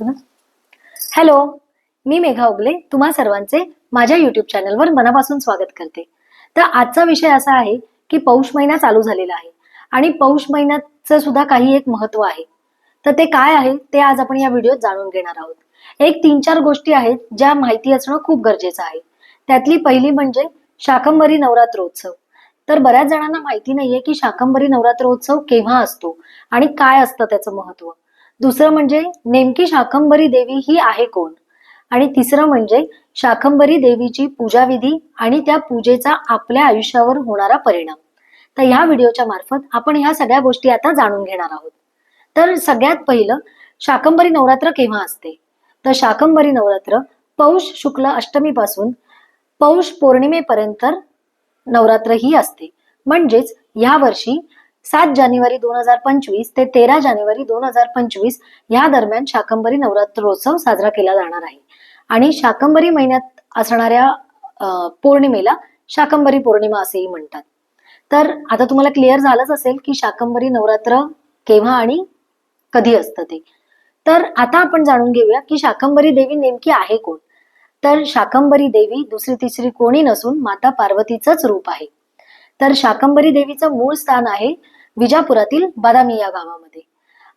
Hello मी मेघा उगले तुम्हा सर्वांचे माझ्या युट्यूब चॅनलवर मनापासून स्वागत करते. तर आजचा विषय असा आहे की पौष महिना चालू झालेला आहे आणि पौष महिन्याचं सुद्धा काही एक महत्त्व आहे. तर ते काय आहे ते आज आपण या व्हिडिओत जाणून घेणार आहोत. एक तीन चार गोष्टी आहेत ज्या माहिती असणं खूप गरजेचं आहे. त्यातली पहिली म्हणजे शाकंभरी नवरात्रोत्सव. तर बऱ्याच जणांना माहिती नाहीये की शाकंभरी नवरात्रोत्सव केव्हा असतो आणि काय असतं त्याचं महत्त्व दुसरं म्हणजे नेमकी शाकंभरी देवी ही आहे कोण? आणि तिसरं म्हणजे शाकंभरी देवीची पूजाविधी आणि त्या पूजेचा आपल्या आयुष्यावर होणारा परिणाम. तर ह्या व्हिडिओच्या मार्फत आपण ह्या सगळ्या गोष्टी आता जाणून घेणार आहोत. तर सगळ्यात पहिलं शाकंभरी नवरात्र केव्हा असते? तर शाकंभरी नवरात्र पौष शुक्ल अष्टमीपासून पौष पौर्णिमेपर्यंत नवरात्र ही असते. म्हणजेच या वर्षी सात जानेवारी दोन हजार पंचवीस ते तेरा जानेवारी दोन हजार पंचवीस या दरम्यान शाकंभरी नवरात्रोत्सव साजरा केला जाणार आहे. आणि शाकंभरी महिन्यात असणाऱ्या पौर्णिमेला शाकंभरी पौर्णिमा असेही म्हणतात. तर आता तुम्हाला क्लिअर झालंच असेल की शाकंभरी नवरात्र केव्हा आणि कधी असतं ते. तर आता आपण जाणून घेऊया की शाकंभरी देवी नेमकी आहे कोण? तर शाकंभरी देवी दुसरी तिसरी कोणी नसून माता पार्वतीचंच रूप आहे. तर शाकंभरी देवीचं मूळ स्थान आहे विजापुरातील बदामी या गावामध्ये.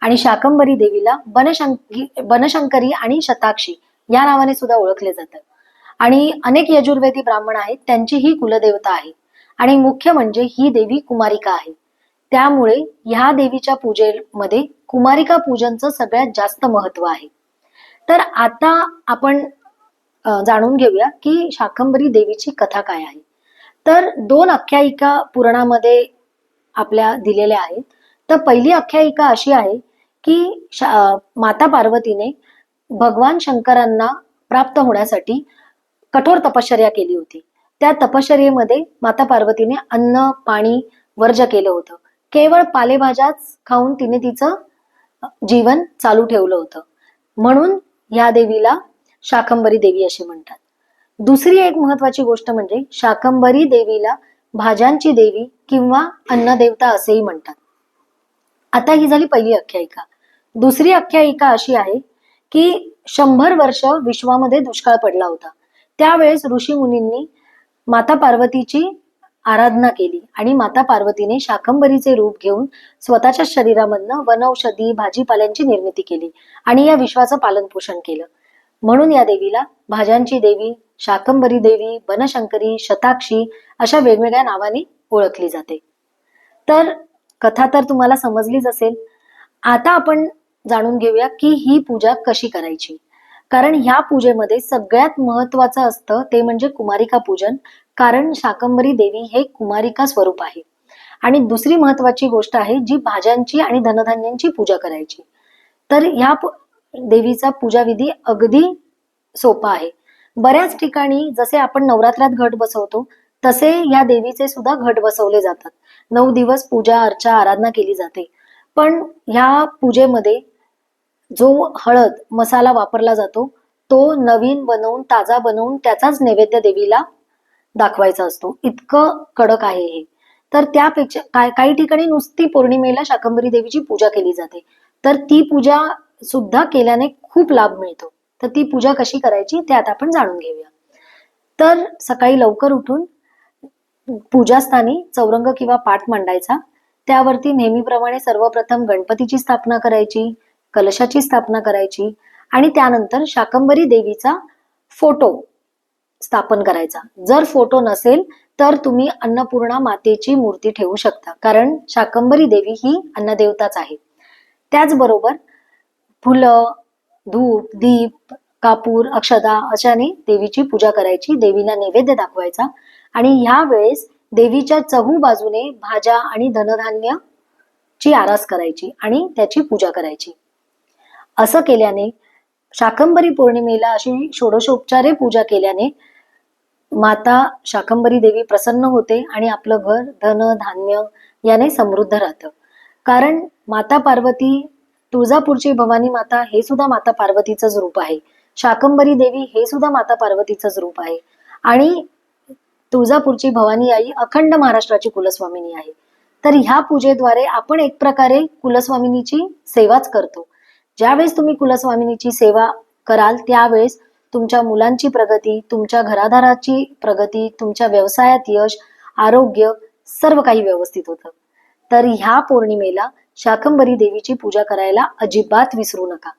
आणि शाकंभरी देवीला बनशंकी बनशंकरी आणि शताक्षी या नावाने सुद्धा ओळखले जातात. आणि अनेक यजुर्वेदी ब्राह्मण आहेत त्यांची ही कुलदेवता आहे आणि मुख्य म्हणजे ही देवी कुमारिका आहे. त्यामुळे ह्या देवीच्या पूजेमध्ये कुमारिका पूजनचं सगळ्यात जास्त महत्त्व आहे. तर आता आपण जाणून घेऊया की शाकंभरी देवीची कथा काय आहे. तर दोन आख्यायिका पुराणामध्ये आपल्या दिलेल्या आहेत. तर पहिली आख्यायिका अशी आहे की माता पार्वतीने भगवान शंकरांना प्राप्त होण्यासाठी कठोर तपश्चर्या केली होती. त्या तपश्चर्येमध्ये माता पार्वतीने अन्न पाणी वर्ज केलं होतं. केवळ पालेभाज्याच खाऊन तिने तिचं जीवन चालू ठेवलं होतं. म्हणून या देवीला शाकंबरी देवी असे म्हणतात. दुसरी एक महत्वाची गोष्ट म्हणजे शाकंबरी देवीला भाज्यांची देवी किंवा अन्नदेवता असेही म्हणतात. आता ही झाली पहिली आख्यायिका. दुसरी आख्यायिका अशी आहे की शंभर वर्ष विश्वामध्ये दुष्काळ पडला होता. त्यावेळेस ऋषी मुनींनी माता पार्वतीची आराधना केली आणि माता पार्वतीने शाकंभरीचे रूप घेऊन स्वतःच्या शरीरामधनं वनौषधी भाजीपाल्यांची निर्मिती केली आणि या विश्वाचं पालन पोषण केलं. म्हणून या देवीला भाज्यांची देवी शाकंभरी देवी बनशंकरी शताक्षी अशा वेगवेगळ्या नावाने ओळखली जाते. तर कथा तर तुम्हाला समजलीच असेल. आता आपण जाणून घेऊया की ही पूजा कशी करायची. कारण ह्या पूजेमध्ये सगळ्यात महत्वाचं असतं ते म्हणजे कुमारिका पूजन कारण शाकंभरी देवी हे कुमारिका स्वरूप आहे. आणि दुसरी महत्वाची गोष्ट आहे जी भाज्यांची आणि धनधान्यांची पूजा करायची. तर ह्या देवीचा पूजाविधी अगदी सोपा आहे. बऱ्याच ठिकाणी जसे आपण नवरात्रात घट बसवतो तसे या देवीचे सुद्धा घट बसवले जातात. नऊ दिवस पूजा अर्चा आराधना केली जाते. पण ह्या पूजेमध्ये जो हळद मसाला वापरला जातो तो नवीन बनवून ताजा बनवून त्याचाच नैवेद्य देवीला दाखवायचा असतो. इतकं कडक आहे हे. तर त्यापेक्षा काय काही ठिकाणी नुसती पौर्णिमेला शाकंभरी देवीची पूजा केली जाते. तर ती पूजा सुद्धा केल्याने खूप लाभ मिळतो. तर ती पूजा कशी करायची ते आता आपण जाणून घेऊया. तर सकाळी लवकर उठून पूजास्थानी चौरंग किंवा पाठ मांडायचा. त्यावरती नेहमीप्रमाणे सर्वप्रथम गणपतीची स्थापना करायची कलशाची स्थापना करायची आणि त्यानंतर शाकंभरी देवीचा फोटो स्थापन करायचा. जर फोटो नसेल तर तुम्ही अन्नपूर्णा मातेची मूर्ती ठेवू शकता कारण शाकंभरी देवी ही अन्नदेवताच आहे. त्याचबरोबर फुलं धूप दीप कापूर अक्षदा अशाने देवीची पूजा करायची देवीला नैवेद्य दाखवायचा. आणि ह्या वेळेस देवीच्या चहू बाजूने भाज्या आणि धनधान्य ची आरास करायची आणि त्याची पूजा करायची. असं केल्याने शाकंभरी पौर्णिमेला अशी षोडशोपचारे पूजा केल्याने माता शाकंभरी देवी प्रसन्न होते आणि आपलं घर धन धान्य याने समृद्ध राहतं. कारण माता पार्वती तुळजापूरची भवानी माता हे सुद्धा माता पार्वतीचंच रूप आहे. शाकंभरी देवी हे सुद्धा माता पार्वतीचंच रूप आहे. आणि तुळजापूरची भवानी आई अखंड महाराष्ट्राची कुलस्वामिनी आहे. तर ह्या पूजेद्वारे आपण एक प्रकारे कुलस्वामिनीची सेवाच करतो. ज्यावेळेस तुम्ही कुलस्वामिनीची सेवा कराल त्यावेळेस तुमच्या मुलांची प्रगती तुमच्या घरादाराची प्रगती तुमच्या व्यवसायात यश आरोग्य सर्व काही व्यवस्थित होतं. तर ह्या पौर्णिमेला शाकंबरी देवीची पूजा करायला अजिबात विसरू नका.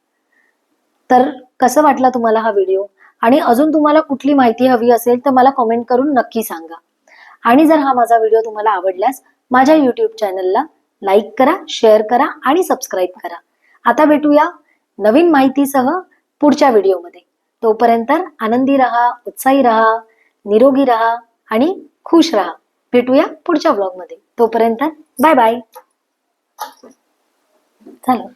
तर कसं वाटला तुम्हाला हा व्हिडिओ आणि अजून तुम्हाला कुठली माहिती हवी असेल तर मला कमेंट करून नक्की सांगा. आणि जर हा माझा व्हिडिओ तुम्हाला आवडल्यास माझ्या युट्यूब चॅनलला लाईक करा शेअर करा आणि सबस्क्राईब करा. आता भेटूया नवीन माहितीसह पुढच्या व्हिडिओमध्ये तोपर्यंत आनंदी रहा उत्साही रहा निरोगी रहा आणि खुश रहा. भेटूया पुढच्या ब्लॉगमध्ये तोपर्यंत बाय बाय झालं